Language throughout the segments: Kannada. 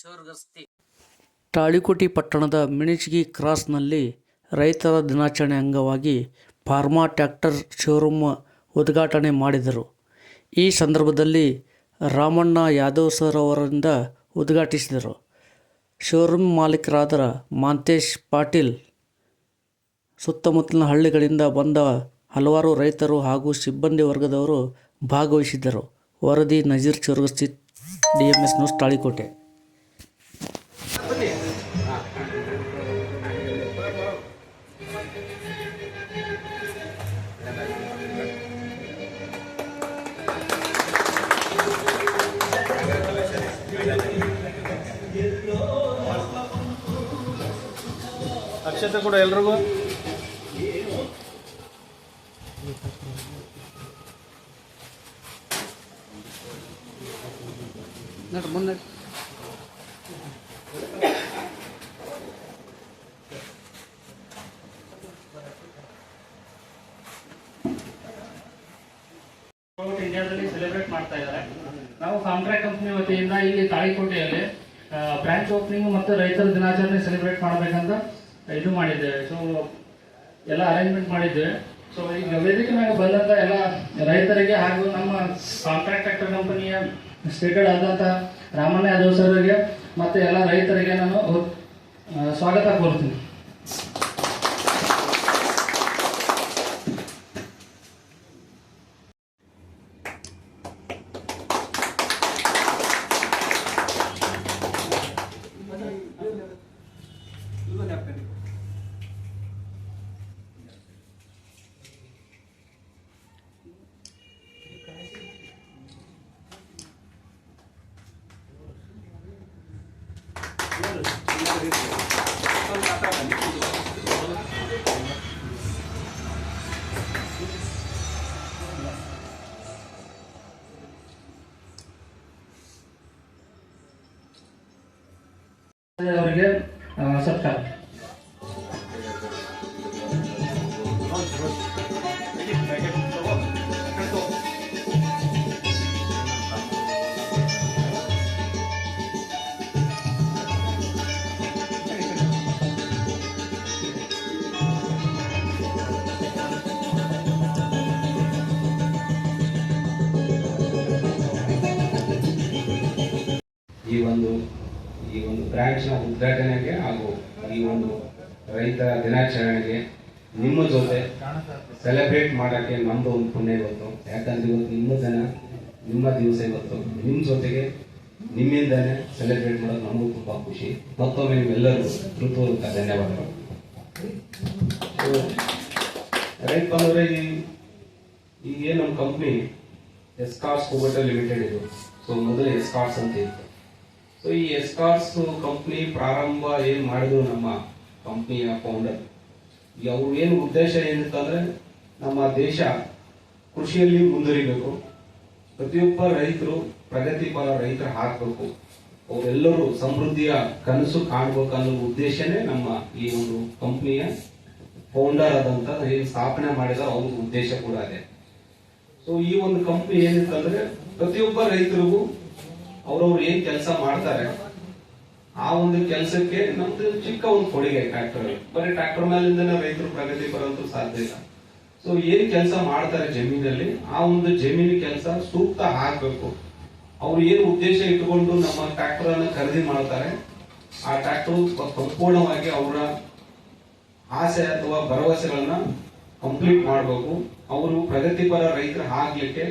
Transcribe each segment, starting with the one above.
ಚೋರ್ಗಸ್ತಿ ತಾಳಿಕೋಟೆ ಪಟ್ಟಣದ ಮಿಣಿಚ್ಗಿ ಕ್ರಾಸ್ನಲ್ಲಿ ರೈತರ ದಿನಾಚರಣೆ ಅಂಗವಾಗಿ ಫಾರ್ಮಾ ಟ್ರ್ಯಾಕ್ಟರ್ ಶೋರೂಮ್ ಉದ್ಘಾಟನೆ ಮಾಡಿದರು. ಈ ಸಂದರ್ಭದಲ್ಲಿ ರಾಮಣ್ಣ ಯಾದವ್ ಸರ್ ಅವರಿಂದ ಉದ್ಘಾಟಿಸಿದರು. ಶೋರೂಮ್ ಮಾಲೀಕರಾದ ಮಾಂತೇಶ್ ಪಾಟೀಲ್, ಸುತ್ತಮುತ್ತಲಿನ ಹಳ್ಳಿಗಳಿಂದ ಬಂದ ಹಲವಾರು ರೈತರು ಹಾಗೂ ಸಿಬ್ಬಂದಿ ವರ್ಗದವರು ಭಾಗವಹಿಸಿದ್ದರು. ವರದಿ Nazir Chorgasti D M S news Talikote. ಅಕ್ಷತೆ ಕೂಡ ಎಲ್ರಿಗೂ. ಮುಂದೆ ಔಟ್ ಇಂಡಿಯಾದಲ್ಲಿ ಸೆಲೆಬ್ರೇಟ್ ಮಾಡ್ತಾ ಇದ್ದಾರೆ ನಾವು ಕಾಂಟ್ರಾಕ್ಟ್ ಕಂಪ್ನಿ ವತಿಯಿಂದ ಇಲ್ಲಿ ತಾಳಿಕೋಟೆಯಲ್ಲಿ ಬ್ರಾಂಚ್ ಓಪನಿಂಗ್ ಮತ್ತು ರೈತರ ದಿನಾಚರಣೆ ಸೆಲೆಬ್ರೇಟ್ ಮಾಡಬೇಕಂತ ಇದು ಮಾಡಿದ್ದೇವೆ ಸೊ ಮಾಡಿದ್ದೇವೆ ಸೊ ಈಗ ವೇದಿಕೆ ಮೇಲೆ ಬಂದಂಥ ಎಲ್ಲ ರೈತರಿಗೆ ಹಾಗೂ ನಮ್ಮ ಕಾಂಟ್ರಾಕ್ಟ್ ಟ್ರ್ಯಾಕ್ಟರ್ ಕಂಪನಿಯ ಸ್ಟೇಟೆಡ್ ಆದಂಥ ರಾಮಣ್ಣ ಯಾದವ್ ಸರ್ಗೆ ಮತ್ತು ಎಲ್ಲ ರೈತರಿಗೆ ನಾನು ಸ್ವಾಗತ ಕೋರ್ತೀನಿ ಅವರಿಗೆ ಆ, ಈ ಒಂದು ಈ ಒಂದು ಬ್ರ್ಯಾಂಚ್ನ ಉದ್ಘಾಟನೆಗೆ ಹಾಗೂ ಈ ಒಂದು ರೈತರ ದಿನಾಚರಣೆಗೆ ನಿಮ್ಮ ಜೊತೆ ಸೆಲೆಬ್ರೇಟ್ ಮಾಡೋಕ್ಕೆ ನಮ್ಮದು ಒಂದು ಪುಣ್ಯ ಇವತ್ತು. ಯಾಕಂದ್ರೆ ಇವತ್ತು ನಿಮ್ಮ ದಿನ ನಿಮ್ಮ ದಿವಸ ಇವತ್ತು. ನಿಮ್ಮ ಜೊತೆಗೆ ನಿಮ್ಮಿಂದನೇ ಸೆಲೆಬ್ರೇಟ್ ಮಾಡೋದು ನಮಗೂ ತುಂಬ ಖುಷಿ. ಮತ್ತೊಮ್ಮೆ ನೀವೆಲ್ಲರೂ ಹೃತ್ಪೂರ್ವಕ ಧನ್ಯವಾದಗಳು. ರೈತ ಬಂದವರೇ ಈ ಏನು ನಮ್ಮ ಕಂಪ್ನಿ ಎಸ್ಕಾರ್ಸ್ ಕೋಬಟ ಲಿಮಿಟೆಡ್ ಇದು. ಸೊ ಮೊದಲು ಎಸ್ಕಾರ್ಸ್ ಅಂತ ಇತ್ತು. ಸೊ ಈ ಎಸ್ಕಾರ್ಸ್ ಕಂಪ್ನಿ ಪ್ರಾರಂಭ ಏನು ಮಾಡಿದ್ರು ನಮ್ಮ ಕಂಪ್ನಿಯ ಫೌಂಡರ್ ಅವ್ರ ಏನು ಉದ್ದೇಶ ಏನಂತಂದ್ರೆ, ನಮ್ಮ ದೇಶ ಕೃಷಿಯಲ್ಲಿ ಮುಂದುವರಿಬೇಕು. ಪ್ರತಿಯೊಬ್ಬ ರೈತರು, ಪ್ರಗತಿಪರ ರೈತರ ಹಾಕಬೇಕು. ಅವರೆಲ್ಲರೂ ಸಮೃದ್ಧಿಯ ಕನಸು ಕಾಣಬೇಕು ಅನ್ನೋ ಉದ್ದೇಶನೇ ನಮ್ಮ ಈ ಒಂದು ಕಂಪ್ನಿಯ ಫೌಂಡರ್ ಆದಂತ ಏನು ಸ್ಥಾಪನೆ ಮಾಡಿದ ಅವ್ರ ಉದ್ದೇಶ ಕೂಡ ಅದೇ. ಸೊ ಈ ಒಂದು ಕಂಪ್ನಿ ಏನಂತಂದ್ರೆ, ಪ್ರತಿಯೊಬ್ಬ ರೈತರಿಗೂ ಅವ್ರವ್ರು ಏನ್ ಕೆಲಸ ಮಾಡ್ತಾರೆ, ಆ ಒಂದು ಕೆಲಸಕ್ಕೆ ನಮ್ದು ಚಿಕ್ಕ ಒಂದು ಕೊಡುಗೆ ಟ್ರ್ಯಾಕ್ಟರ್ ಬರೀ ಟ್ರ್ಯಾಕ್ಟರ್ ಮೇಲಿಂದ ರೈತರು ಪ್ರಗತಿ ಬರೋದು ಸಾಧ್ಯ ಇಲ್ಲ. ಸೊ ಏನ್ ಕೆಲಸ ಮಾಡ್ತಾರೆ ಜಮೀನಲ್ಲಿ, ಆ ಒಂದು ಜಮೀನು ಕೆಲಸ ಸೂಕ್ತ ಹಾಕ್ಬೇಕು ಅವ್ರು ಏನು ಉದ್ದೇಶ ಇಟ್ಕೊಂಡು ನಮ್ಮ ಟ್ರ್ಯಾಕ್ಟರ್ ಅನ್ನು ಖರೀದಿ ಮಾಡ್ತಾರೆ, ಆ ಟ್ರ್ಯಾಕ್ಟರ್ ಸಂಪೂರ್ಣವಾಗಿ ಅವರ ಆಸೆ ಅಥವಾ ಭರವಸೆಗಳನ್ನ ಕಂಪ್ಲೀಟ್ ಮಾಡಬೇಕು. ಅವರು ಪ್ರಗತಿಪರ ರೈತರು ಆಗ್ಲಿಕ್ಕೆ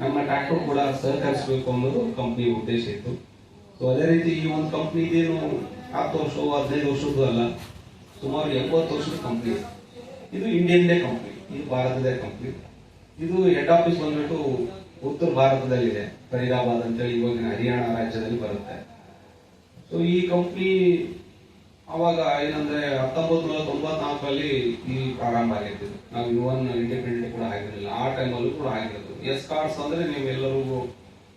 ನಮ್ಮ ಟ್ರ್ಯಾಕ್ಟರ್ ಕೂಡ ಸಹಕರಿಸಬೇಕು ಅನ್ನೋದು ಕಂಪ್ನಿ ಉದ್ದೇಶ ಇತ್ತು. ಸೊ ಅದೇ ರೀತಿ ಈ ಒಂದು ಕಂಪ್ನಿ ಇದೇನು ಹತ್ತು ವರ್ಷ ಹದಿನೈದು ವರ್ಷದ್ದು ಅಲ್ಲ, ಸುಮಾರು ಎಂಬತ್ತು ವರ್ಷದ ಕಂಪ್ನಿ ಇದು ಇಂಡಿಯನ್ದೇ ಕಂಪ್ನಿ ಇದು ಭಾರತದ ಕಂಪ್ನಿ ಇದು ಹೆಡ್ ಆಫೀಸ್ ಬಂದ್ಬಿಟ್ಟು ಉತ್ತರ ಭಾರತದಲ್ಲಿದೆ, ಫರೀದಾಬಾದ್ ಅಂತೇಳಿ ಇವಾಗಿನ ಹರಿಯಾಣ ರಾಜ್ಯದಲ್ಲಿ ಬರುತ್ತೆ. ಸೊ ಈ ಕಂಪ್ನಿ ಅವಾಗ ಏನಂದ್ರೆ ಹತ್ತೊಂಬತ್ತು ನೂರ ತೊಂಬತ್ನಾಲ್ಕರಲ್ಲಿ ಈ ಪ್ರಾರಂಭ ಆಗಿತ್ತು ನಾವು ಯುವನ್ ಇಂಡಿಪೆಂಡೆಂಟ್ ಕೂಡ ಆಗಿರಲಿಲ್ಲ. ಆ ಟೈಮಲ್ಲೂ ಕೂಡ ಆಗಿರೋದು. ಎಸ್ ಕಾರ್ಡ್ಸ್ ಅಂದ್ರೆ ನೀವೆಲ್ಲರೂ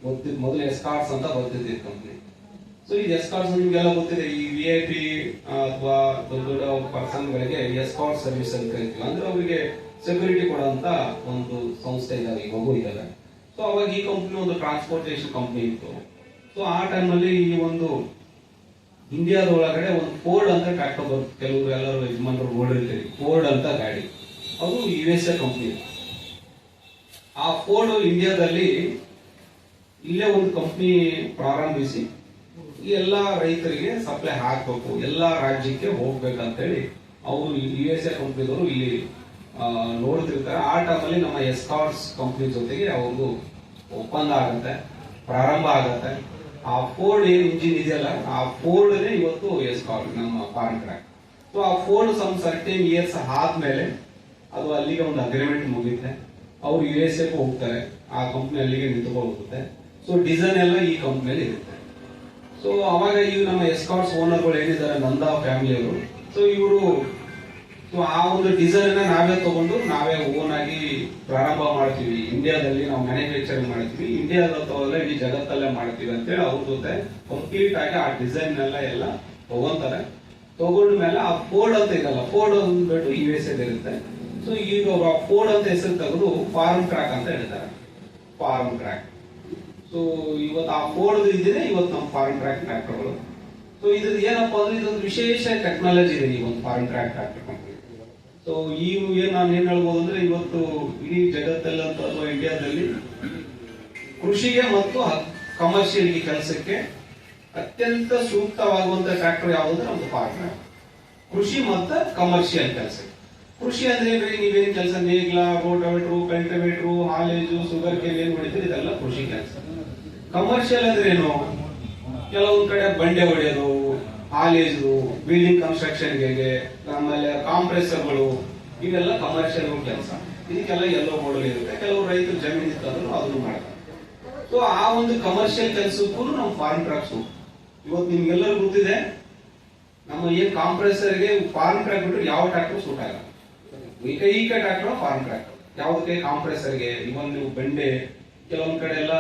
ಗೊತ್ತಿದ್ ಮೊದಲು ಎಸ್ ಕಾರ್ಡ್ಸ್ ಅಂತ ಬರ್ತಿದ್ದೆ ಕಂಪ್ನಿ ಸೊ ಈ ಎಸ್ ಕಾರ್ಡ್ಸ್ ನಿಮ್ಗೆಲ್ಲ ಗೊತ್ತಿದೆ, ಈ ವಿ ಐ ಪಿ ಅಥವಾ ದೊಡ್ಡ ದೊಡ್ಡ ಪರ್ಸನ್ ಗಳಿಗೆ ಎಸ್ ಕಾರ್ಡ್ ಸರ್ವಿಸ್ ಅಂತ ಕರಿತೀವಿ. ಅಂದ್ರೆ ಅವರಿಗೆ ಸೆಕ್ಯೂರಿಟಿ ಕೊಡುವಂತ ಒಂದು ಸಂಸ್ಥೆ ಇದಾವೆ ಇವಾಗೂ ಇದಾವೆ ಸೊ ಅವಾಗ ಈ ಕಂಪ್ನಿ ಒಂದು ಟ್ರಾನ್ಸ್ಪೋರ್ಟೇಷನ್ ಕಂಪ್ನಿ ಇತ್ತು. ಸೊ ಆ ಟೈಮಲ್ಲಿ ಈ ಒಂದು ಇಂಡಿಯಾದ ಒಳಗಡೆ ಒಂದು ಫೋರ್ಡ್ ಅಂತ ಟ್ರ್ಯಾಕ್ಟರ್ ಬರುತ್ತೆ ಕೆಲವರು ಎಲ್ಲರೂ ಯಜಮಾನರು ನೋಡಿರ್ತೀರಿ. ಫೋರ್ಡ್ ಅಂತ ಗಾಡಿ. ಅದು ಯು ಎಸ್ ಎ ಕಂಪ್ನಿ ಆ ಫೋರ್ಡ್ ಇಂಡಿಯಾದಲ್ಲಿ ಇಲ್ಲೇ ಒಂದು ಕಂಪ್ನಿ ಪ್ರಾರಂಭಿಸಿ ಎಲ್ಲ ರೈತರಿಗೆ ಸಪ್ಲೈ ಹಾಕಬೇಕು, ಎಲ್ಲ ರಾಜ್ಯಕ್ಕೆ ಹೋಗ್ಬೇಕಂತೇಳಿ ಅವರು ಯು ಎಸ್ ಎ ಕಂಪ್ನಿದವರು ಇಲ್ಲಿ ನೋಡ್ತಿರ್ತಾರೆ. ಆ ಟೈಮಲ್ಲಿ ನಮ್ಮ ಎಸ್ಕಾರ್ಟ್ಸ್ ಕಂಪ್ನಿ ಜೊತೆಗೆ ಅವ್ರಿಗೂ ಒಪ್ಪಂದ ಆಗುತ್ತೆ, ಪ್ರಾರಂಭ ಆಗುತ್ತೆ. ಆ ಫೋರ್ಡ್ ಏನ್ ಇಂಜಿನ್ ಇದೆಯಲ್ಲ, ಆ ಫೋರ್ಡ್ನೇ ಇವತ್ತು ಎಸ್ಕಾರ್ಟ್ ನಮ್ಮ ಫಾರ್ಮ್ ಟ್ರ್ಯಾಕ್ ಸೊ ಆ ಫೋರ್ಡ್ ಸಮ್ ಸರ್ಟೇನ್ ಇಯರ್ಸ್ ಆದ್ಮೇಲೆ ಅದು ಅಲ್ಲಿಗೆ ಒಂದು ಅಗ್ರಿಮೆಂಟ್ ಮುಗಿಯುತ್ತೆ ಅವ್ರು ಯು ಎಸ್ ಎಗೂ ಹೋಗ್ತಾರೆ ಆ ಕಂಪ್ನಿ ಅಲ್ಲಿಗೆ ನಿಂತ್ಕೊಂಡೋಗುತ್ತೆ ಸೊ ಡಿಸೈನ್ ಎಲ್ಲ ಈ ಕಂಪ್ನಿಯಲ್ಲಿ ಇರುತ್ತೆ. ಸೊ ಅವಾಗ ಈ ನಮ್ಮ ಎಸ್ಕಾಟ್ಸ್ ಓನರ್ಗಳು ಏನಿದ್ದಾರೆ ನಂದಾ ಫ್ಯಾಮಿಲಿಯವರು ಸೊ ಇವರು ಸೊ ಆ ಒಂದು ಡಿಸೈನ್ ನಾವೇ ತಗೊಂಡು ನಾವೇ ಓನ್ ಆಗಿ ಪ್ರಾರಂಭ ಮಾಡ್ತೀವಿ. ಇಂಡಿಯಾದಲ್ಲಿ ನಾವು ಮ್ಯಾನುಫ್ಯಾಕ್ಚರಿಂಗ್ ಮಾಡ್ತೀವಿ. ಇಂಡಿಯಾದ ತಗೊಳ್ಳೆ ಇಡೀ ಜಗತ್ತಲ್ಲೇ ಮಾಡ್ತೀವಿ ಅಂತೇಳಿ ಅವ್ರ ಜೊತೆ ಕಂಪ್ಲೀಟ್ ಆಗಿ ಆ ಡಿಸೈನ್ ಎಲ್ಲ ಎಲ್ಲ ತಗೊಂತಾರೆ. ತಗೊಂಡ ಮೇಲೆ ಆ ಫೋರ್ಡ್ ಅಂತ ಇದಲ್ಲ ಫೋರ್ಡ್ ಅಂದ್ಬಿಟ್ಟು ಯು ಎಸ್ ಇರುತ್ತೆ. ಸೊ ಈಗ ಫೋರ್ಡ್ ಅಂತ ಹೆಸರು ತೆಗೆದು ಫಾರ್ಮ್ ಟ್ರ್ಯಾಕ್ ಅಂತ ಹೇಳ್ತಾರೆ ಫಾರ್ಮ್ ಟ್ರ್ಯಾಕ್ ಸೊ ಇವತ್ತು ಆ ಕೋಡ್ ಇದ್ರೆ ಇವತ್ತು ನಮ್ಮ ಫಾರ್ಮ್ ಟ್ರ್ಯಾಕ್ ಟ್ರ್ಯಾಕ್ಟರ್ಗಳು ಸೊ ಇದು ಏನಪ್ಪಾ ಅಂದ್ರೆ ಇದೊಂದು ವಿಶೇಷ ಟೆಕ್ನಾಲಜಿ ಇದೆ ಈ ಒಂದು ಫಾರ್ಮ್ ಟ್ರ್ಯಾಕ್ ಟ್ರ್ಯಾಕ್ಟರ್ ಸೊ ಈ ಏನ್ ನಾನು ಏನ್ ಹೇಳ್ಬೋದು ಅಂದ್ರೆ ಇವತ್ತು ಇಡೀ ಜಗತ್ತಲ್ಲಿ ಅಥವಾ ಇಂಡಿಯಾದಲ್ಲಿ ಕೃಷಿಗೆ ಮತ್ತು ಕಮರ್ಷಿಯಲ್ ಕೆಲಸಕ್ಕೆ ಅತ್ಯಂತ ಸೂಕ್ತವಾಗುವಂತ ಟ್ರ್ಯಾಕ್ಟರ್ ಯಾವುದು ನಮ್ದು ಫಾರ್ಮ್ ಟ್ರ್ಯಾಕ್ ಕೃಷಿ ಮತ್ತು ಕಮರ್ಷಿಯಲ್ ಕೆಲಸ ಕೃಷಿ ಅಂದ್ರೆ ಬರೀ ನೀವೇನು ಕೆಲಸ ನೇಗ್ಲ rotavator cultivator, haulage sugar cane ಏನ್ ಹೊಡಿತೀರಿ ಇದೆಲ್ಲ ಕೃಷಿ ಕೆಲಸ. ಕಮರ್ಷಿಯಲ್ ಅಂದ್ರೆ ಏನು? ಕೆಲವೊಂದ್ ಕಡೆ ಬಂಡೆ ಹೊಡೆಯೋದು, ಹಾಲೇಜು ಬಿಲ್ಡಿಂಗ್ ಕನ್ಸ್ಟ್ರಕ್ಷನ್ಗೆ ಆಮೇಲೆ ಕಾಂಪ್ರೆಸರ್ಗಳು ಇವೆಲ್ಲ ಕಮರ್ಷಿಯಲ್ ಕೆಲಸ. ಇದಕ್ಕೆಲ್ಲ ಎಲ್ಲೋ ಮಾಡಲ್ ಇರುತ್ತೆ. ಕೆಲವು ರೈತರು ಜಮೀನು ಇತ್ತಂದ್ರು ಅದನ್ನು ಮಾಡ್ತಾರೆ. ಸೊ ಆ ಒಂದು ಕಮರ್ಷಿಯಲ್ ಕೆಲಸಕ್ಕೂ ನಮ್ಮ ಫಾರ್ಮ್ ಟ್ರಕ್ಸ್ ಇವತ್ತು ನಿಮ್ಗೆಲ್ಲರೂ ಗೊತ್ತಿದೆ, ನಮ್ಮ ಏನ್ ಕಾಂಪ್ರೆಸರ್ಗೆ ಫಾರ್ಮ್ ಟ್ರಾಕ್ ಬಿಟ್ಟರೆ ಯಾವ ಟ್ರಾಕ್ಟರ್ ಸೂಟ್ ಆಗಲ್ಲ. ಏಕೈಕ ಟ್ರ್ಯಾಕ್ಟರ್ ಫಾರ್ಮ್ ಟ್ರ್ಯಾಕ್ಟರ್ ಯಾವುದಕ್ಕೆ ಕಾಂಪ್ರೆಸರ್ಗೆ ಇವನ್ ಬೆಂಡೆ, ಕೆಲವೊಂದ್ ಕಡೆ ಎಲ್ಲ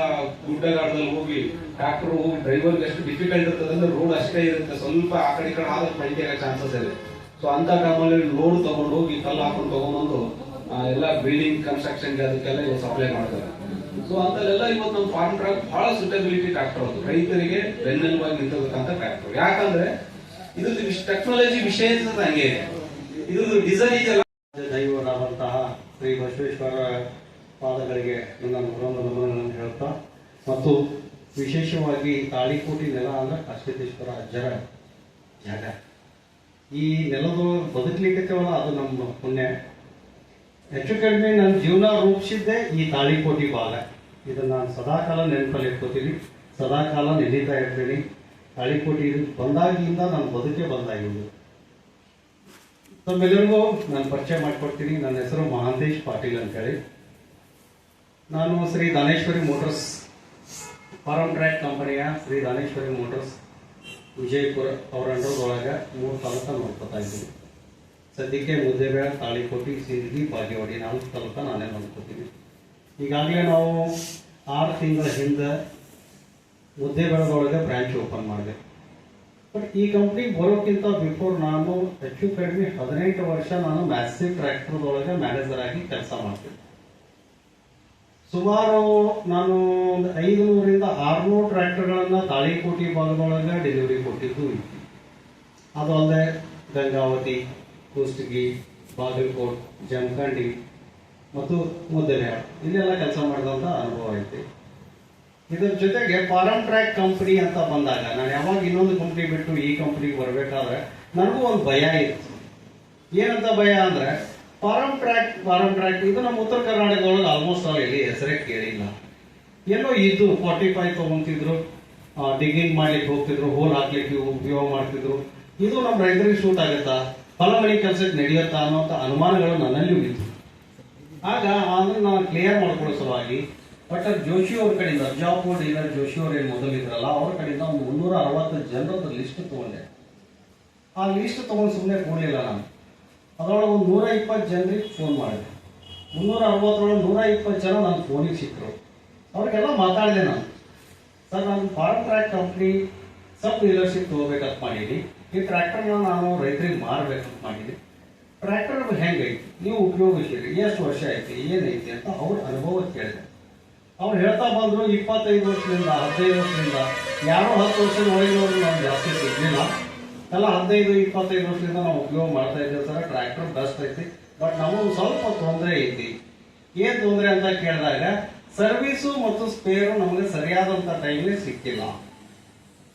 ಗುಡ್ಡಗಾಡದಲ್ಲಿ ಹೋಗಿ ಟ್ರಾಕ್ಟರ್ ಹೋಗಿ ಡ್ರೈವರ್ಗೆ ಎಷ್ಟು ಡಿಫಿಕಲ್ಟ್ ಇರ್ತದೆ ಅಂದ್ರೆ ರೋಡ್ ಅಷ್ಟೇ ಇರುತ್ತೆ. ಸ್ವಲ್ಪ ಆ ಕಡೆ ಕಡೆ ಆದ್ರೆ ಪಲ್ಟಿ ಆಗೋ ಚಾನ್ಸಸ್ ಇದೆ. ಸೊ ಅಂತ ಟೈಮಲ್ಲಿ ಲೋಡ್ ತಗೊಂಡು ಹೋಗಿ ಕಲ್ಲು ಹಾಕೊಂಡು ತಗೊಂಡ್ಬಂದು ಎಲ್ಲ ಬಿಲ್ಡಿಂಗ್ ಕನ್ಸ್ಟ್ರಕ್ಷನ್ಗೆ ಅದಕ್ಕೆಲ್ಲ ಇವಾಗ ಸಪ್ಲೈ ಮಾಡ್ತಾರೆ. ಸೊ ಅಂತಲ್ಲೆಲ್ಲ ಇವತ್ತು ನಮ್ಮ ಫಾರ್ಮ್ ಟ್ರಾಕ್ ಬಹಳ ಸುಟೆಬಿಲಿಟಿ ಟ್ರಾಕ್ಟರ್ ಅದು. ರೈತರಿಗೆ ಬೆನ್ನೆಲುಬಾಗಿ ನಿಂತಿರ್ತಕ್ಕಂಥ ಟ್ರಾಕ್ಟರ್ ಯಾಕಂದ್ರೆ, ಇದ್ರದ್ದು ಟೆಕ್ನಾಲಜಿ ವಿಷಯ ಹಂಗೆ ಇದೆ. ಡಿಸೈನ್ ದೈವರಾದಂತಹ ಶ್ರೀ ಬಸವೇಶ್ವರ ಪಾದಗಳಿಗೆ ನನ್ನ ನೂರೊಂದು ನಮನಗಳನ್ನು ಹೇಳ್ತಾ, ಮತ್ತು ವಿಶೇಷವಾಗಿ ತಾಳಿಕೋಟಿ ನೆಲ ಅಂದರೆ ಕಾಶ್ಮೀರೇಶ್ವರ ಅಜ್ಜರ ಜಾಗ. ಈ ನೆಲದೊಳಗೆ ಬದುಕಲಿಕ್ಕವಲ್ಲ ಅದು ನಮ್ಮ ಪುಣ್ಯ. ಹೆಚ್ಚು ಕಡಿಮೆ ನನ್ನ ಜೀವನ ರೂಪಿಸಿದ್ದೆ ಈ ತಾಳಿಕೋಟಿ ಭಾಗ. ಇದನ್ನು ನಾನು ಸದಾಕಾಲ ನೆನಪಲ್ಲಿ ಇಟ್ಕೋತೀನಿ, ಸದಾಕಾಲ ನೆನೀತಾ ಇರ್ತೀನಿ. ತಾಳಿಕೋಟಿ ಬಂದಾಗಿಂದ ನನ್ನ ಬದುಕೇ ಬಂದಾಗಿದ್ದು ತಮ್ಮೆಲ್ಲರಿಗೂ ನಾನು ಪರಿಚಯ ಮಾಡಿಕೊಡ್ತೀನಿ. ನನ್ನ ಹೆಸರು ಮಹಾಂತೇಶ್ ಪಾಟೀಲ್ ಅಂತೇಳಿ. ನಾನು Shri Daneshwari motors form track ಕಂಪನಿಯ ಶ್ರೀ ದಾನೇಶ್ವರಿ ಮೋಟರ್ಸ್ ವಿಜಯಪುರ ಅವರ ಅಂಡರ್ದೊಳಗೆ ಮೂರು ತಾಲೂಕ ನೋಡ್ಕೊತಾ ಇದ್ದೀನಿ. ಸದ್ಯಕ್ಕೆ ಮುದ್ದೇಬೇಳ, ತಾಳಿಕೋಟಿ, ಸಿಂದಗಿ, ಬಾಗೇವಾಡಿ ನಾಲ್ಕು ತಾಲೂಕ ನಾನೇ ನೋಡ್ಕೋತೀನಿ. ಈಗಾಗಲೇ ನಾವು ಆರು ತಿಂಗಳ ಹಿಂದೆ ಮುದ್ದೇಬೇಳದೊಳಗೆ ಬ್ರ್ಯಾಂಚ್ ಓಪನ್ ಮಾಡಿದೆ. ಬಟ್ ಈ ಕಂಪ್ನಿ ಬರೋಕ್ಕಿಂತ ಬಿಫೋರ್ ನಾನು ಹೆಚ್ಚು ಕಡಿಮೆ ಹದಿನೆಂಟು ವರ್ಷ ನಾನು ಮ್ಯಾಸಿವ್ ಟ್ರ್ಯಾಕ್ಟರ್ದೊಳಗೆ ಮ್ಯಾನೇಜರ್ ಆಗಿ ಕೆಲಸ ಮಾಡ್ತೀನಿ ಸುಮಾರು ನಾನು ಒಂದು ಐದುನೂರಿಂದ ಆರುನೂರು ಟ್ರ್ಯಾಕ್ಟರ್ಗಳನ್ನು ತಾಳಿಕೋಟಿ ಭಾಗದೊಳಗೆ ಡೆಲಿವರಿ ಕೊಟ್ಟಿದ್ದು ಇತ್ತು ಅದು ಅಲ್ಲದೆ ಗಂಗಾವತಿ ಕುಷ್ಟಗಿ ಬಾಗಲಕೋಟ್, ಜಮಖಂಡಿ ಮತ್ತು ಮುದ್ದೆಬೇಳ ಇಲ್ಲೆಲ್ಲ ಕೆಲಸ ಮಾಡಿದಂಥ ಅನುಭವ ಐತಿ. ಇದ್ರ ಜೊತೆಗೆ ಫಾರಂ ಟ್ರ್ಯಾಕ್ ಕಂಪನಿ ಅಂತ ಬಂದಾಗ, ನಾನು ಯಾವಾಗ ಇನ್ನೊಂದು ಕಂಪ್ನಿ ಬಿಟ್ಟು ಈ ಕಂಪ್ನಿಗೆ ಬರಬೇಕಾದ್ರೆ ನನಗೂ ಒಂದು ಭಯ ಇತ್ತು. ಏನಂತ ಭಯ ಅಂದ್ರೆ ಫಾರಂ ಟ್ರ್ಯಾಕ್ ಫಾರಂ ಟ್ರ್ಯಾಕ್ ಇದು ನಮ್ಮ ಉತ್ತರ ಕರ್ನಾಟಕದೊಳಗೆ ಆಲ್ಮೋಸ್ಟ್ ಆಲ್ ಎಲ್ಲಿ ಹೆಸರೇ ಕೇಳಿಲ್ಲ. ಏನೋ ಇದು ಫಾರ್ಟಿ ಫೈವ್ ತಗೊಂತಿದ್ರು ಡಿಗ್ಗಿಂಗ್ ಮಾಡ್ಲಿಕ್ಕೆ ಹೋಗ್ತಿದ್ರು ಹೋಲ್ ಹಾಕ್ಲಿಕ್ಕೆ ಉಪಯೋಗ ಮಾಡ್ತಿದ್ರು. ಇದು ನಮ್ಮ ರೈತರಿಗೆ ಶೂಟ್ ಆಗುತ್ತಾ? ಹೊಲ ಮನೆ ಕೆಲಸಕ್ಕೆ ನಡೆಯುತ್ತಾ ಅನ್ನೋಂಥ ಅನುಮಾನಗಳು ನನ್ನಲ್ಲಿಯೂ ಇತ್ತು. ಆಗ ಅದನ್ನು ನಾನು ಕ್ಲಿಯರ್ ಮಾಡ್ಕೊಳ್ಳೋ ಸಲುವಾಗಿ ಬಟ್ ಜೋಶಿ ಅವ್ರ ಕಡೆಯಿಂದ ಅರ್ಜಾಪುರ್ ಡೀಲರ್ ಜೋಶಿ ಅವ್ರು ಏನು ಮೊದಲಿದ್ರಲ್ಲ ಅವ್ರ ಕಡೆಯಿಂದ ಒಂದು ಮುನ್ನೂರ ಅರವತ್ತು ಜನರದ ಲಿಸ್ಟ್ ತಗೊಂಡೆ. ಆ ಲಿಸ್ಟ್ ತಗೊಂಡು ಸುಮ್ಮನೆ ಕೊಡಲಿಲ್ಲ ನಾನು ಅದರೊಳಗೆ ಒಂದು ನೂರ ಇಪ್ಪತ್ತು ಜನರಿಗೆ ಫೋನ್ ಮಾಡಿದೆ. ಮುನ್ನೂರ ಅರವತ್ತರೊಳಗೆ ನೂರ ಇಪ್ಪತ್ತು ಜನ ನನ್ನ ಫೋನಿಗೆ ಸಿಕ್ಕರು ಅವ್ರಿಗೆಲ್ಲ ಮಾತಾಡಿದೆ ನಾನು. ಸರ್, ನಾನು form track company sub dealership ತೊಗೋಬೇಕಂತ ಮಾಡೀನಿ ಈ ಟ್ರ್ಯಾಕ್ಟರ್ನ ನಾನು ರೈತರಿಗೆ ಮಾರಬೇಕಂತ ಮಾಡೀನಿ ಟ್ರ್ಯಾಕ್ಟರ್ ಹೆಂಗೈತಿ? ನೀವು ಉಪಯೋಗಿಸಿರಿ ಎಷ್ಟು ವರ್ಷ ಐತಿ ಏನೈತಿ ಅಂತ ಅವ್ರ ಅನುಭವ ಕೇಳಿದೆ. ಅವ್ರು ಹೇಳ್ತಾ ಬಂದ್ರು ಇಪ್ಪತ್ತೈದು ವರ್ಷದಿಂದ, ಹದಿನೈದು ವರ್ಷದಿಂದ. ಯಾರೋ ಹತ್ತು ವರ್ಷದ ಒಳಗಿನವರು ನಾವು ಜಾಸ್ತಿ ಸಿಗ್ಲಿಲ್ಲ. ಎಲ್ಲ ಹದಿನೈದು, ಇಪ್ಪತ್ತೈದು ವರ್ಷದಿಂದ ನಾವು ಉಪಯೋಗ ಮಾಡ್ತಾ ಇದ್ದೇವೆ ಸರ್. ಟ್ರ್ಯಾಕ್ಟರ್ ಬೆಸ್ಟ್ ಐತಿ. ಬಟ್ ನಮಗೆ ಸ್ವಲ್ಪ ತೊಂದರೆ ಐತಿ. ಏನ್ ತೊಂದರೆ ಅಂತ ಕೇಳಿದಾಗ ಸರ್ವಿಸು ಮತ್ತು ಸ್ಪೇರು ನಮಗೆ ಸರಿಯಾದಂತ ಟೈಮ್ಗೆ ಸಿಕ್ಕಿಲ್ಲ.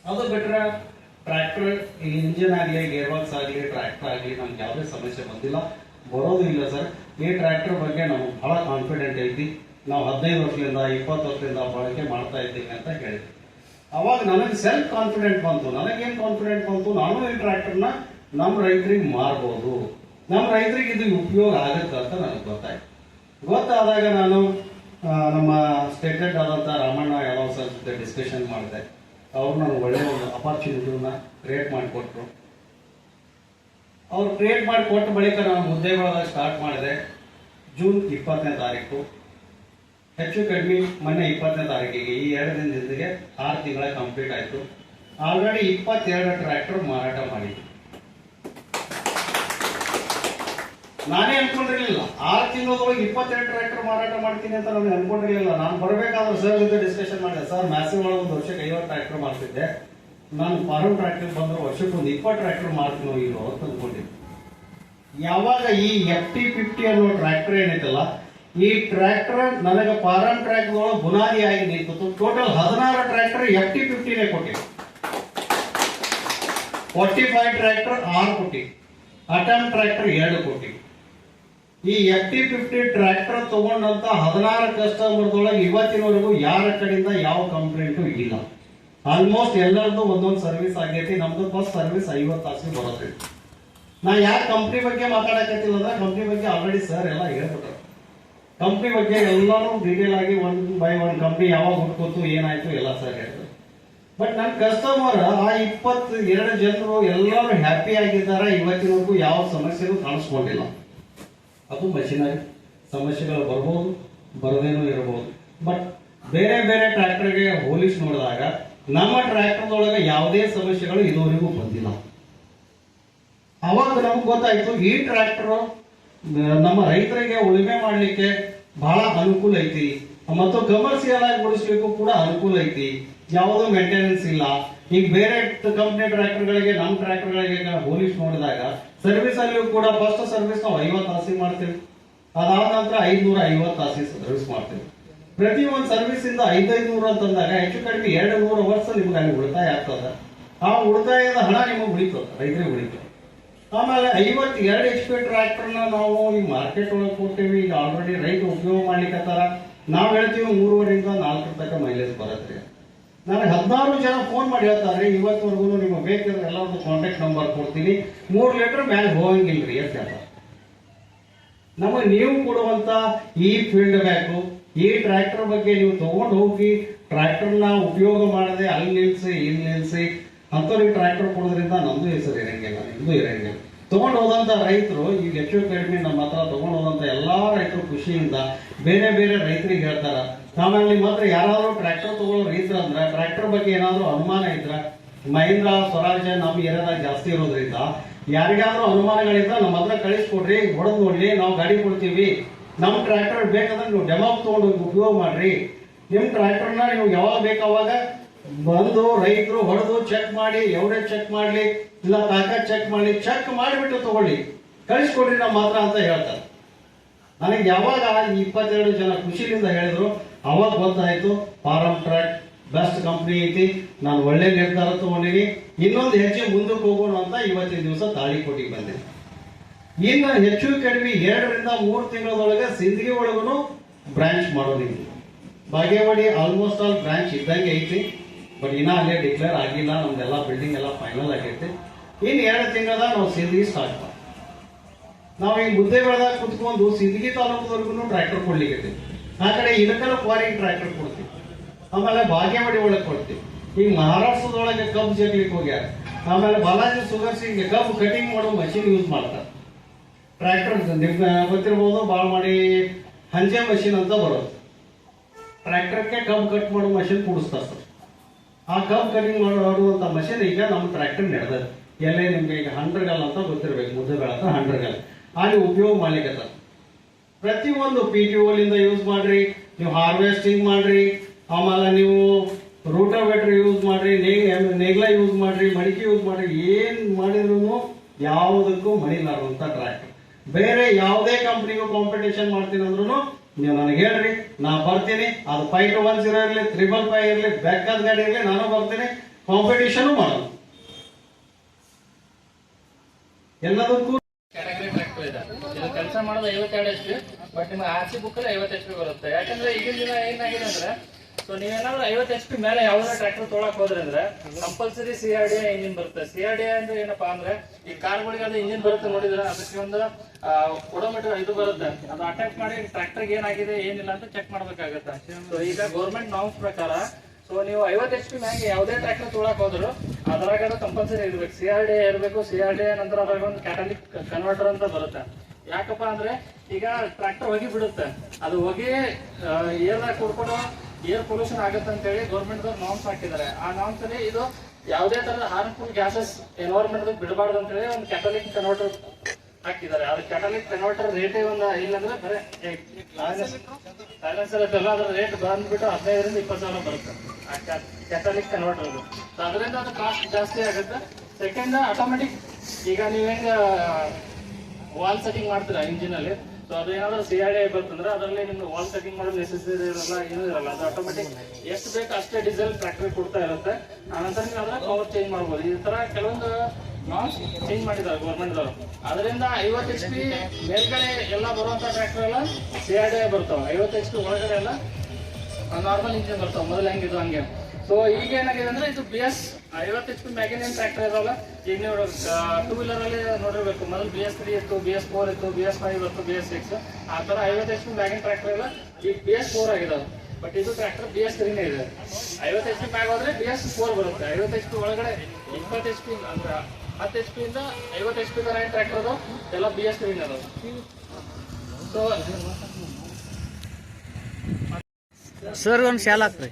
ಅದು ಬಿಟ್ರೆ ಟ್ರ್ಯಾಕ್ಟರ್ ಇಂಜಿನ್ ಆಗಲಿ ಗೇರ್ ಬಾಕ್ಸ್ ಆಗಲಿ ಟ್ರ್ಯಾಕ್ಟರ್ ಆಗಲಿ ನಮ್ಗೆ ಯಾವುದೇ ಸಮಸ್ಯೆ ಬಂದಿಲ್ಲ. ಬರೋದು ಇಲ್ಲ ಸರ್. ಈ ಟ್ರ್ಯಾಕ್ಟರ್ ಬಗ್ಗೆ ನಮಗೆ ಬಹಳ ಕಾನ್ಫಿಡೆಂಟ್ ಐತಿ. ನಾವು ಹದಿನೈದು ವರ್ಷದಿಂದ, ಇಪ್ಪತ್ತು ವರ್ಷದಿಂದ ಬಳಕೆ ಮಾಡ್ತಾ ಇದ್ದೀನಿ ಅಂತ ಹೇಳಿದ್ವಿ ಅವಾಗ ನನಗೆ ಸೆಲ್ಫ್ ಕಾನ್ಫಿಡೆಂಟ್ ಬಂತು. ನನಗೇನು ಕಾನ್ಫಿಡೆಂಟ್ ಬಂತು? ನಾನು ಈ ಟ್ರ್ಯಾಕ್ಟರ್ನ ನಮ್ಮ ರೈತರಿಗೆ ಮಾರ್ಬೋದು. ನಮ್ಮ ರೈತರಿಗೆ ಇದು ಉಪಯೋಗ ಆಗುತ್ತೆ ಅಂತ ನನಗೆ ಗೊತ್ತಾಯ್ತು. ಗೊತ್ತಾದಾಗ ನಾನು ನಮ್ಮ ಸ್ಟೇಟೆಡ್ ಆದಂಥ ರಾಮಣ್ಣ ಯಾದವ್ ಸರ್ ಜೊತೆ ಡಿಸ್ಕಷನ್ ಮಾಡಿದೆ. ಅವ್ರು ನನಗೆ ಒಳ್ಳೆಯ ಒಂದು ಅಪಾರ್ಚುನಿಟಿನ ಕ್ರಿಯೇಟ್ ಮಾಡಿಕೊಟ್ರು. ಅವ್ರು ಕ್ರಿಯೇಟ್ ಮಾಡಿ ಕೊಟ್ಟ ಬಳಿಕ ನಾನು ಹುದ್ದೆಗಳಾಗ ಸ್ಟಾರ್ಟ್ ಮಾಡಿದೆ. ಜೂನ್ ಇಪ್ಪತ್ತನೇ ತಾರೀಕು. ಹೆಚ್ಚು ಕಡಿಮೆ ಮೊನ್ನೆ ಇಪ್ಪತ್ತನೇ ತಾರೀಕಿಗೆ ಈ ಎರಡು ದಿನದೊಂದಿಗೆ ಆರು ತಿಂಗಳ ಕಂಪ್ಲೀಟ್ ಆಯಿತು. ಆಲ್ರೆಡಿ ಇಪ್ಪತ್ತೆರಡು ಟ್ರ್ಯಾಕ್ಟರ್ ಮಾರಾಟ ಮಾಡಿದ್ವಿ. ನಾನೇ ಅನ್ಕೊಂಡಿರ್ಲಿಲ್ಲ. ಆರು ತಿಂಗಳೊಳಗೆ ಇಪ್ಪತ್ತೆರಡು ಟ್ರ್ಯಾಕ್ಟರ್ ಮಾರಾಟ ಮಾಡ್ತೀನಿ ಅಂತ ನಾನು ಅನ್ಕೊಂಡಿರ್ಲಿಲ್ಲ. ನಾನು ಬರಬೇಕಾದ್ರೆ ಸರ್ ಜೊತೆ ಡಿಸ್ಕಷನ್ ಮಾಡಿದೆ. ಸರ್ ಮ್ಯಾಸಿವ್ ಒಳಗೆ ಒಂದು ವರ್ಷಕ್ಕೆ ಐವತ್ತು ಟ್ರ್ಯಾಕ್ಟರ್ ಮಾಡ್ತಿದ್ದೆ ನಾನು ಫಾರ್ಮ್ ಟ್ರ್ಯಾಕ್ಟರ್ ಬಂದ್ರೆ ವರ್ಷಕ್ಕೆ ಒಂದು ಇಪ್ಪತ್ತು ಟ್ರ್ಯಾಕ್ಟರ್ ಮಾಡ್ತೀನೋ ಇಲ್ಲೋ ಅಂತ ಅನ್ಕೊಂಡಿದ್ದೆ. ಯಾವಾಗ ಈ ಎಫ್ ಟಿ ಫಿಫ್ಟಿ ಅನ್ನೋ ಟ್ರ್ಯಾಕ್ಟರ್ ಏನೈತಲ್ಲ ಈ ಟ್ರ್ಯಾಕ್ಟರ್ ನನಗೆ ಫಾರಂ ಟ್ರ್ಯಾಕ್ ಬುನಾದಿ ಆಗಿ ನಿಂತು ಟೋಟಲ್ ಹದಿನಾರು ಟ್ರ್ಯಾಕ್ಟರ್ ಎಫ್ಟಿ ಫಿಫ್ಟಿನೇ ಕೊಟ್ಟಿ ಫೋರ್ಟಿ ಫೈವ್ ಟ್ರ್ಯಾಕ್ಟರ್ ಆರು ಕೋಟಿ ಅಟಮ್ ಟ್ರ್ಯಾಕ್ಟರ್ ಎರಡು ಕೋಟಿ ಈ ಎಫ್ಟಿ ಫಿಫ್ಟಿ ಟ್ರ್ಯಾಕ್ಟರ್ ತಗೊಂಡಂತ ಹದಿನಾರು ಕಸ್ಟಮರ್ದೊಳಗೆ ಇವತ್ತಿನವರೆಗೂ ಯಾರ ಕಡೆಯಿಂದ ಯಾವ ಕಂಪ್ಲೇಂಟು ಇಲ್ಲ. ಆಲ್ಮೋಸ್ಟ್ ಎಲ್ಲರದ್ದು ಒಂದೊಂದು ಸರ್ವಿಸ್ ಆಗೈತಿ. ನಮ್ದು ಫಸ್ಟ್ ಸರ್ವಿಸ್ ಐವತ್ತು ತಾಸು ಬರುತ್ತೆ. ನಾ ಯಾರ ಕಂಪ್ನಿ ಬಗ್ಗೆ ಮಾತಾಡಕತ್ತಿಲ್ಲ ಅಂದ್ರೆ ಕಂಪ್ನಿ ಬಗ್ಗೆ ಆಲ್ರೆಡಿ ಸರ್ ಎಲ್ಲ ಹೇಳ್ಬಿಟ್ರು. ಕಂಪ್ನಿ ಬಗ್ಗೆ ಎಲ್ಲಾನು ಡೀಟೇಲ್ ಆಗಿ ಒನ್ ಬೈ ಒನ್ ಕಂಪ್ನಿ ಯಾವಾಗ ಹುಟ್ಕೋತು ಏನಾಯ್ತು, ಎಲ್ಲ ಸರ್ ಬಟ್ ನನ್ನ ಕಸ್ಟಮರ್ ಆ ಇಪ್ಪತ್ತು ಎರಡು ಜನರು ಎಲ್ಲರೂ ಹ್ಯಾಪಿ ಆಗಿದ್ದಾರೆ, ಇವತ್ತಿನವರೆಗೂ ಯಾವ ಸಮಸ್ಯೆನೂ ಕಾಣಿಸ್ಕೊಂಡಿಲ್ಲ. ಅದು ಮಷಿನರಿ ಸಮಸ್ಯೆಗಳು ಬರ್ಬೋದು, ಬರದೇನೂ ಇರಬಹುದು. ಬಟ್ ಬೇರೆ ಬೇರೆ ಟ್ರ್ಯಾಕ್ಟರ್ಗೆ ಹೋಲಿಸ್ ನೋಡಿದಾಗ, ನಮ್ಮ ಟ್ರ್ಯಾಕ್ಟರ್ದೊಳಗೆ ಯಾವುದೇ ಸಮಸ್ಯೆಗಳು ಇದುವರೆಗೂ ಬಂದಿಲ್ಲ. ಅವಾಗ ನಮ್ಗೆ ಗೊತ್ತಾಯ್ತು, ಈ ಟ್ರ್ಯಾಕ್ಟರ್ ನಮ್ಮ ರೈತರಿಗೆ ಉಳುಮೆ ಮಾಡಲಿಕ್ಕೆ ಬಹಳ ಅನುಕೂಲ ಐತಿ. ಮತ್ತು ಕಮರ್ಷಿಯಲ್ ಆಗಿ ಓಡಿಸ್ಲಿಕ್ಕೂ ಕೂಡ ಅನುಕೂಲ ಐತಿ. ಯಾವುದೋ ಮೇಂಟೆನೆನ್ಸ್ ಇಲ್ಲ. ಈಗ ಬೇರೆ ಕಂಪ್ನಿ ಟ್ರ್ಯಾಕ್ಟರ್ಗಳಿಗೆ ನಮ್ಮ ಟ್ರ್ಯಾಕ್ಟರ್ಗಳಿಗೆ ಹೋಲಿಸ್ ನೋಡಿದಾಗ ಸರ್ವಿಸ್ ಅಲ್ಲಿಯೂ ಕೂಡ ಫಸ್ಟ್ ಸರ್ವಿಸ್ ನಾವು ಐವತ್ತು ತಾಸಿಗೆ ಮಾಡ್ತೇವೆ. ಅದಾದ ನಂತರ ಐದ್ನೂರ ಐವತ್ತು ತಾಸಿ ಸರ್ವಿಸ್ ಮಾಡ್ತೇವೆ. ಪ್ರತಿ ಒಂದು ಸರ್ವಿಸ್ ಇಂದ ಐದೈದು ನೂರು ಅಂತಂದಾಗ ಹೆಚ್ಚು ಕಡಿಮೆ ಎರಡು ನೂರು ವರ್ಷ ನಿಮ್ಗೆ ಅಲ್ಲಿ ಉಳಿತಾಯ ಆಗ್ತದ. ಆ ಉಳಿತಾಯದ ಹಣ ನಿಮಗೆ ಉಳಿತದ, ರೈತರಿಗೆ ಉಳಿತದೆ. ಆಮೇಲೆ ಐವತ್ತು ಎರಡು ಎಚ್ ಪಿ ಟ್ರ್ಯಾಕ್ಟರ್ನ ನಾವು ಈ ಮಾರ್ಕೆಟ್ ಒಳಗೆ ಕೊಡ್ತೀವಿ. ಈಗ ಆಲ್ರೆಡಿ ರೈತ ಉಪಯೋಗ ಮಾಡ್ಲಿಕ್ಕತ್ತಾರ ನಾವು ಹೇಳ್ತೀವಿ ಮೂರುವರೆಯಿಂದ ನಾಲ್ಕು ತನಕ ಮೈಲೇಜ್ ಬರುತ್ತೆ. ನನಗೆ ಹದಿನಾರು ಜನ ಫೋನ್ ಮಾಡಿ ಹೇಳ್ತಾರೆ, ಇವತ್ತವರೆಗೂ ನಿಮಗೆ ಬೇಕಿದ್ರೆ ಎಲ್ಲ ಒಂದು ಕಾಂಟ್ಯಾಕ್ಟ್ ನಂಬರ್ ಕೊಡ್ತೀನಿ. ಮೂರು ಲೀಟರ್ ಹೋಗಂಗಿಲ್ಲ ಹೋಗಂಗಿಲ್ರಿ, ಅಂತ ನಮಗೆ ನೀವು ಕೊಡುವಂತ ಈ ಫೀಲ್ಡ್ ಬ್ಯಾಕು ಈ ಟ್ರ್ಯಾಕ್ಟರ್ ಬಗ್ಗೆ ನೀವು ತೊಗೊಂಡು ಹೋಗಿ ಟ್ರ್ಯಾಕ್ಟರ್ನ ಉಪಯೋಗ ಮಾಡದೆ ಅಲ್ಲಿ ನಿಲ್ಸಿ, ಇಲ್ಲಿ ನಿಲ್ಸಿ ಅಂಥವ್ರಿಗೆ ಟ್ರ್ಯಾಕ್ಟರ್ ಕೊಡೋದ್ರಿಂದ ನಮ್ದು ಹೆಸರು ಇರಂಗಿಲ್ಲ, ನಿಮ್ದು ಇರಂಗಿಲ್ಲ. ತಗೊಂಡು ಹೋದಂಥ ರೈತರು ಈಗ ಹೆಚ್ಚು ಕಡಿಮೆ ನಮ್ಮ ಹತ್ರ ತಗೊಂಡು ಹೋದಂಥ ಎಲ್ಲ ರೈತರು ಖುಷಿಯಿಂದ ಬೇರೆ ಬೇರೆ ರೈತರಿಗೆ ಹೇಳ್ತಾರೆ ಆಮೇಲೆ ನಿಮ್ಮ ಹತ್ರ ಯಾರಾದರೂ ಟ್ರ್ಯಾಕ್ಟರ್ ತಗೊಳ್ಳೋ ರೈತರು ಅಂದ್ರೆ ಟ್ರ್ಯಾಕ್ಟರ್ ಬಗ್ಗೆ ಏನಾದರೂ ಅನುಮಾನ ಇದ್ರೆ, ಮಹೇಂದ್ರ, ಸ್ವರಾಜ್ ನಮ್ಮ ಏರಿಯಾದಾಗ ಜಾಸ್ತಿ ಇರೋದ್ರಿಂದ ಯಾರಿಗಾದ್ರೂ ಅನುಮಾನಗಳಿದ್ರೆ ನಮ್ಮ ಹತ್ರ ಕಳಿಸ್ಕೊಡ್ರಿ, ಹೊಡೆದ್ ನೋಡ್ಲಿ, ನಾವು ಗಾಡಿ ಕೊಡ್ತೀವಿ. ನಮ್ಮ ಟ್ರ್ಯಾಕ್ಟರ್ ಬೇಕಂದ್ರೆ ನೀವು ಡೆಮೋ ತೊಗೊಂಡು ಉಪಯೋಗ ಮಾಡಿರಿ. ನಿಮ್ಮ ಟ್ರ್ಯಾಕ್ಟರ್ನ ನೀವು ಯಾವಾಗ ಬೇಕಾವಾಗ ಬಂದು ರೈತರು ಹೊಡೆದು ಚೆಕ್ ಮಾಡಿ ಎವರೇಜ್ ಚೆಕ್ ಮಾಡ್ಲಿ, ಇಲ್ಲ ತಾಕ ಚೆಕ್ ಮಾಡಿ ಚೆಕ್ ಮಾಡಿಬಿಟ್ಟು ತಗೊಳ್ಳಿ. ಕಳಿಸ್ಕೊಡ್ರಿ ನಮ್ಮ ಮಾತ್ರ ಅಂತ ಹೇಳ್ತಾರೆ. ನನಗೆ ಯಾವಾಗ ಇಪ್ಪತ್ತೆರಡು ಜನ ಖುಷಿಯಿಂದ ಹೇಳಿದ್ರು, ಅವಾಗ ಗೊತ್ತಾಯ್ತು, ಫಾರಂ ಟ್ರ್ಯಾಕ್ ಬೆಸ್ಟ್ ಕಂಪ್ನಿ ಐತಿ, ನಾನು ಒಳ್ಳೆ ನಿರ್ಧಾರ ತಗೊಂಡಿನಿ, ಇನ್ನೊಂದು ಹೆಜ್ಜೆ ಮುಂದಕ್ಕೆ ಹೋಗೋಣ ಅಂತ ಇವತ್ತಿನ ದಿವಸ ತಾಳಿಕೋಟಿಗೆ ಬಂದೆ. ಇನ್ನು ಹೆಚ್ಚು ಕಡಿಮೆ ಎರಡರಿಂದ ಮೂರು ತಿಂಗಳೊಳಗೆ ಸಿಂದಗಿ ಒಳಗೂ ಬ್ರಾಂಚ್ ಮಾಡೋದಿಲ್ಲ. ಬಾಗೇವಾಡಿ ಆಲ್ಮೋಸ್ಟ್ ಆಲ್ ಬ್ರಾಂಚ್ ಇದ್ದಂಗೆ ಐತಿ. ಬಟ್ ಇನ್ನ ಅಲ್ಲೇ ಡಿಕ್ಲೇರ್ ಆಗಿಲ್ಲ, ನಮ್ದೆಲ್ಲ ಬಿಲ್ಡಿಂಗ್ ಎಲ್ಲ ಫೈನಲ್ ಆಗೈತಿ. ಇನ್ನು ಎರಡು ತಿಂಗಳದಾಗ ನಾವು ಸಿಂದಗಿ ಸ್ಟಾರ್ಟ್ ನಾವು ಈ ಮುದ್ದೆ ಬೆಳೆದಾಗ ಕುತ್ಕೊಂಡು ಸಿದ್ಧಿ ತಾಲೂಕುವರೆಗೂ ಟ್ರ್ಯಾಕ್ಟರ್ ಕೊಡ್ಲಿಕ್ಕೆ ಆ ಕಡೆ ಇದಕ್ಕೆಲ್ಲ ಕ್ವಾರಿಗೆ ಟ್ರ್ಯಾಕ್ಟರ್ ಕೊಡ್ತೀವಿ. ಆಮೇಲೆ ಬಾಗೇವಾಡಿ ಒಳಗೆ ಕೊಡ್ತೀವಿ. ಈಗ ಮಹಾರಾಷ್ಟ್ರದೊಳಗೆ ಕಬ್ಬು ಜಗ್ಲಿಕ್ಕೆ ಹೋಗ್ಯಾರ. ಆಮೇಲೆ ಬಾಲಾಜಿ ಸುಗರ್ಸ್ ಸಿಂಗ್ ಕಬ್ಬು ಕಟಿಂಗ್ ಮಾಡೋ ಮಷಿನ್ ಯೂಸ್ ಮಾಡ್ತಾರೆ. ಟ್ರ್ಯಾಕ್ಟರ್ ನಿಮ್ಗೆ ಗೊತ್ತಿರ್ಬೋದು ಭಾಳ ಮಾಡಿ ಹಂಜೆ ಮಷಿನ್ ಅಂತ ಬರೋದು. ಟ್ರ್ಯಾಕ್ಟರ್ಗೆ ಕಬ್ಬು ಕಟ್ ಮಾಡೋ ಮಷಿನ್ ಕೂಡಿಸ್ತಾರೆ. ಸರ್ ಆ ಕಬ್ ಕಟಿಂಗ್ ಮಾಡುವಂತ ಮಷೀನ್ ಈಗ ನಮ್ಮ ಟ್ರ್ಯಾಕ್ಟರ್ ನಡೆದ ಎಲ್ಲೇ ನಿಮ್ಗೆ ಈಗ ಹಂಡ್ರೆಗಲ್ ಅಂತ ಗೊತ್ತಿರ್ಬೇಕು ಮುದ್ದೆ ಬೆಳತ ಹಂಡ್ರೆಗಲ್ ಅಲ್ಲಿ ಉಪಯೋಗ ಮಾಡ್ಲಿಕ್ಕೆ ಪ್ರತಿಯೊಂದು ಪಿ ಟಿ ಓಲಿಂದ ಯೂಸ್ ಮಾಡ್ರಿ, ನೀವು ಹಾರ್ವೆಸ್ಟಿಂಗ್ ಮಾಡ್ರಿ, ಆಮೇಲೆ ನೀವು ರೋಟೋವೇಟರ್ ಯೂಸ್ ಮಾಡ್ರಿ, ನೇಗ್, ನೇಗ್ಲ ಯೂಸ್ ಮಾಡ್ರಿ, ಮಡಿಕೆ ಯೂಸ್ ಮಾಡ್ರಿ, ಏನ್ ಮಾಡಿದ್ರು ಯಾವುದಕ್ಕೂ ಮಣಿಲಾರಂತ ಟ್ರ್ಯಾಕ್ಟರ್ ಬೇರೆ ಯಾವುದೇ ಕಂಪ್ನಿಗೂ ಕಾಂಪಿಟೇಷನ್ ಮಾಡ್ತೀನಿ ಅಂದ್ರೂ ನೀವು ನನಗೆ ಹೇಳ್ರಿ, ನಾ ಬರ್ತೀನಿ. ಅದು ಫೈವ್ ಟು ಒನ್ ಜೀರೋ ಇರಲಿ ತ್ರಿಬಲ್ ಫೈವ್ ಇರಲಿ, ಬೇಕಾದ ಗಾಡಿ ಇರಲಿ, ನಾನು ಬರ್ತೀನಿ. ಕಾಂಪಿಟೇಷನ್ ಮಾಡೋಣ ಎಲ್ಲದಕ್ಕೂ ಕೆಲಸ ಮಾಡೋದು ಐವತ್ತೆರಡು ಎಚ್ ಬಟ್ ನಿಮ್ಗೆ ಆರ್ ಸಿ ಬುಕ್ ಐವತ್ತು ಎಚ್ ಬರುತ್ತೆ. ಯಾಕಂದ್ರೆ ಈಗಿನ ದಿನ ಏನಾಗಿದೆ ಅಂದ್ರೆ ಸೊ ನೀವೇನಾದ್ರೂ ಐವತ್ತು ಎಚ್ ಪಿ ಮೇಲೆ ಯಾವ್ದಾರ ಟ್ರ್ಯಾಕ್ಟರ್ ತೊಗೊಳಕ್ ಹೋದ್ರೆ ಅಂದ್ರೆ ಕಂಪಲ್ಸರಿ ಸಿ ಡಿ ಇಂಜಿನ್ ಬರುತ್ತೆ. ಸಿ ಆರ್ ಡಿ ಅಂದ್ರೆ ಏನಪ್ಪಾ ಅಂದ್ರೆ ಈ ಕಾರ್ಗಳಿಗೆ ಅದು ಇಂಜಿನ್ ಬರುತ್ತೆ ನೋಡಿದ್ರೆ ಅದಕ್ಕೆ ಒಂದು ಕೊಡೋಮೀಟರ್ ಇದು ಬರುತ್ತೆ. ಅದು ಅಟ್ಯಾಕ್ ಮಾಡಿ ಟ್ರ್ಯಾಕ್ಟರ್ಗೆ ಏನಾಗಿದೆ, ಏನಿಲ್ಲ ಅಂತ ಚೆಕ್ ಮಾಡ್ಬೇಕಾಗತ್ತೆ. ಸೊ ಈಗ ಗೌರ್ಮೆಂಟ್ ನಾರ್ಮ್ಸ್ ಪ್ರಕಾರ ಸೊ ನೀವು ಐವತ್ತು ಎಚ್ ಪಿ ಮ್ಯಾಗೆ ಯಾವುದೇ ಟ್ರ್ಯಾಕ್ಟರ್ ತೊಗೊಳಕ್ ಹೋದ್ರು ಅದ್ರಾಗ ಅದು ಕಂಪಲ್ಸರಿ ಇರ್ಬೇಕು. ಸಿ ಆರ್ ಡಿ ಇರಬೇಕು ಸಿ ಆರ್ ಡಿ ನಂತರ ಅದ್ರಾಗ ಒಂದು ಕ್ಯಾಟಲಿಕ್ ಕನ್ವರ್ಟರ್ ಅಂತ ಬರುತ್ತೆ. ಯಾಕಪ್ಪ ಅಂದ್ರೆ ಈಗ ಟ್ರ್ಯಾಕ್ಟರ್ ಹೋಗಿ ಬಿಡುತ್ತೆ ಅದು ಹೋಗಿ ಏರ್ದಾಗ ಕುಡ್ಕೊಂಡು ಏರ್ ಪೊಲ್ಯೂಷನ್ ಆಗುತ್ತೆ ಅಂತ ಹೇಳಿ ಗೌರ್ಮೆಂಟ್ ನಾಮ್ಸ್ ಹಾಕಿದ್ದಾರೆ ಆ ನಾಮ್ಸ್ ಅಲ್ಲಿ ಇದು ಯಾವುದೇ ತರದ ಹಾರ್ಮ್ಫುಲ್ ಗ್ಯಾಸಸ್ ಎನ್ವೈರ್ಮೆಂಟ್ ಬಿಡಬಾರ್ದು ಅಂತ ಹೇಳಿ ಒಂದು ಕ್ಯಾಟಲಿಕ್ ಕನ್ವರ್ಟರ್ ಹಾಕಿದ್ದಾರೆ ಅದು ಕ್ಯಾಟಲಿಕ್ ಕನ್ವರ್ಟರ್ ರೇಟೇ ಒಂದು ಇಲ್ಲಂದ್ರೆ ಬರೀ ಸೈಲೆನ್ಸರ್ ಇರ್ತಲ್ಲ ಅದ್ರ ರೇಟ್ ಬಂದ್ಬಿಟ್ಟು ಹದಿನೈದರಿಂದ ಇಪ್ಪತ್ತು ಸಾವಿರ ಬರುತ್ತೆ ಕ್ಯಾಟಲಿಕ್ ಕನ್ವರ್ಟರ್ ಸೊ ಅದರಿಂದ ಅದು ಕಾಸ್ಟ್ ಜಾಸ್ತಿ ಆಗುತ್ತೆ. ಸೆಕೆಂಡ್ ಆಟೋಮೆಟಿಕ್ ಈಗ ನೀವು ವಾಲ್ ಸೆಟ್ಟಿಂಗ್ ಮಾಡ್ತೀರಾ ಇಂಜಿನ್ ಅಲ್ಲಿ? ಸೊ ಅದು ಏನಾದ್ರೂ ಸಿ ಆರ್ ಡಿ ಬರ್ತಂದ್ರೆ ಅದರಲ್ಲಿ ನಿಮ್ಗೆ ವಾಲ್ ಸೆಟ್ಟಿಂಗ್ ಮಾಡೋದು ನೆಸೆಸರಿ ಇರಲ್ಲ, ಏನೂ ಇರಲ್ಲ. ಅದು ಆಟೋಮೆಟಿಕ್ ಎಷ್ಟು ಬೇಕು ಅಷ್ಟೇ ಡೀಸೆಲ್ ಫ್ಯಾಕ್ಟ್ರಿ ಕೊಡ್ತಾ ಇರುತ್ತೆ. ಆನಂತರ ನೀವು ಅದನ್ನ ಪವರ್ ಚೇಂಜ್ ಮಾಡ್ಬೋದು. ಈ ತರ ಕೆಲವೊಂದು ನಾಮ್ಸ್ ಚೇಂಜ್ ಮಾಡಿದ್ದಾರೆ ಗೌರ್ಮೆಂಟ್ದವರು ಅದರಿಂದ ಐವತ್ತು ಎಚ್ ಪಿ ಮೇಲ್ಗಡೆ ಎಲ್ಲ ಬರುವಂತ ಟ್ರ್ಯಾಕ್ಟರ್ ಎಲ್ಲ ಸಿ ಆರ್ ಡಿ ಬರ್ತಾವೆ. ಐವತ್ತು ಎಚ್ ಪಿ ಒಳಗಡೆ ಎಲ್ಲ ನಾರ್ಮಲ್ ಇಂಜಿನ್ ಬರ್ತಾವೆ. ಮೊದಲು ಹೆಂಗಿದ್ದು ಹಂಗೆ. ಸೊ ಈಗ ಏನಾಗಿದೆ ಅಂದ್ರೆ ಇದು ಬಿ ಎಸ್ ಐವತ್ತು ಎಚ್ ಪಿ ಮ್ಯಾಗಿನೇನು ಟ್ರ್ಯಾಕ್ಟರ್ ಇರೋಲ್ಲ. ಈಗ ನೀವು ಟೂ ವೀಲರ್ ಅಲ್ಲಿ ನೋಡಿರ್ಬೇಕು. ಮೊದಲು ಬಿ ಎಸ್ ತ್ರೀ ಇತ್ತು ಬಿ ಎಸ್ ಫೋರ್ ಇತ್ತು ಬಿ ಎಸ್ ಫೈವ್ ಇತ್ತು ಬಿ ಎಸ್ ಸಿಕ್ಸ್ ಆ ಥರ ಐವತ್ತು ಎಚ್ ಪಿ ಮ್ಯಾಗಿನ ಟ್ರ್ಯಾಕ್ಟರ್ ಇಲ್ಲ. ಈಗ ಬಿ ಎಸ್ ಫೋರ್ ಆಗಿದಾವೆ. ಬಟ್ ಇದು ಟ್ರ್ಯಾಕ್ಟರ್ ಬಿ ಎಸ್ ತ್ರೀನೇ ಇದೆ. ಐವತ್ತು ಎಚ್ ಪಿ ಮ್ಯಾಗ್ ಹೋದ್ರೆ ಬಿ ಎಸ್ ಫೋರ್ ಬರುತ್ತೆ. ಐವತ್ತು ಎಚ್ ಪಿ ಒಳಗಡೆ ಇಪ್ಪತ್ತು ಎಚ್ ಪಿ ಅಂದ್ರೆ ಹತ್ತು ಎಚ್ ಪಿಯಿಂದ ಇಂದ ಐವತ್ತು ಎಚ್ ಪಿ ಏನು ಟ್ರ್ಯಾಕ್ಟರ್ ಅದು. ಎಲ್ಲ ಬಿ ಎಸ್ ತ್ರೀನೇ ಅದಾವೆ. ಸೊ ಸರ್ ಒಂದು ಶಾಲ ಹಾಕ್ರಿ.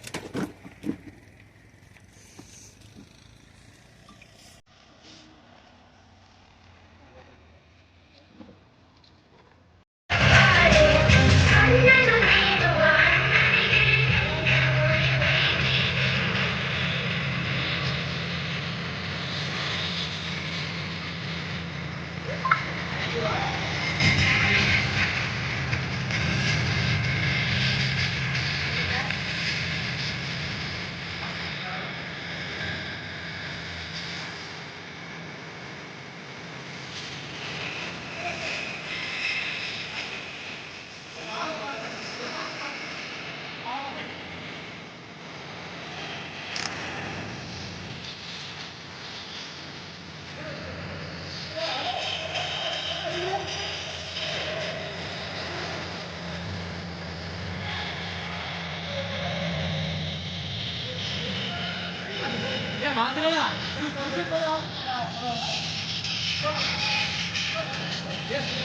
Yes,